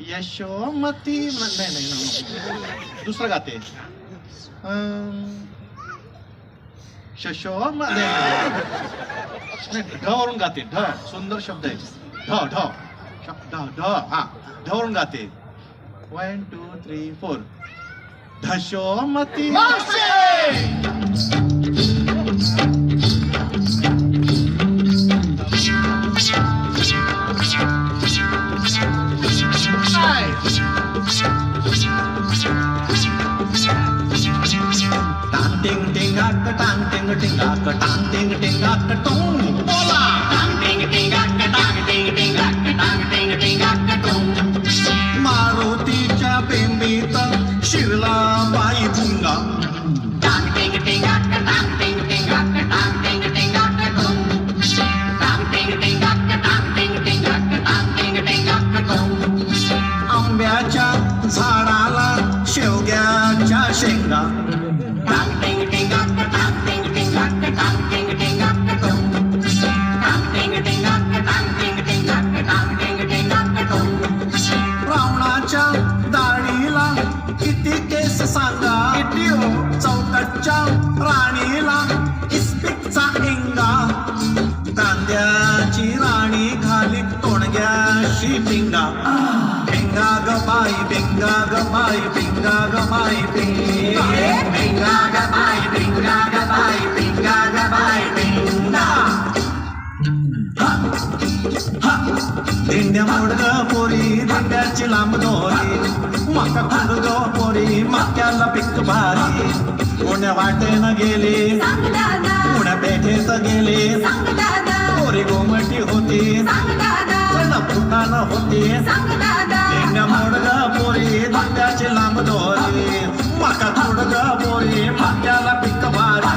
यशोमती नाही नाही दुसरं गाते. शशो शशोम नाही, गाते. ढ. सुंदर शब्द आहे. ढ ढ. श- ढ ढ. हा. ढवरून गाते. वन टू थ्री फोर धशोमती. टांग टिंग टिंगाक टांग टिंग टिंगाक टोंग मारुतीच्या बेंबीत शिरला बाई भुंगा. आंब्याच्या झाडाला शेवग्याच्या शेंगा. तोंडग्याशी पिंगा पिंगा ग पिंगा ग पिंगा ग पिंगा ग पिंगा ग पिंगा ग पिंगा दिंड्या मोडग पोरी दिंड्याची लांब दोरी मका खुंड पोरी मक्याला पिक भारी कोण्या वाटेनं गेले पुण्या पेठेत गेले पोरी गोमटी होती होती. दिंड्या मोडग पोरी दिंड्याची लांब दोरी. माका खुंड पोरी माक्याला पिक भारी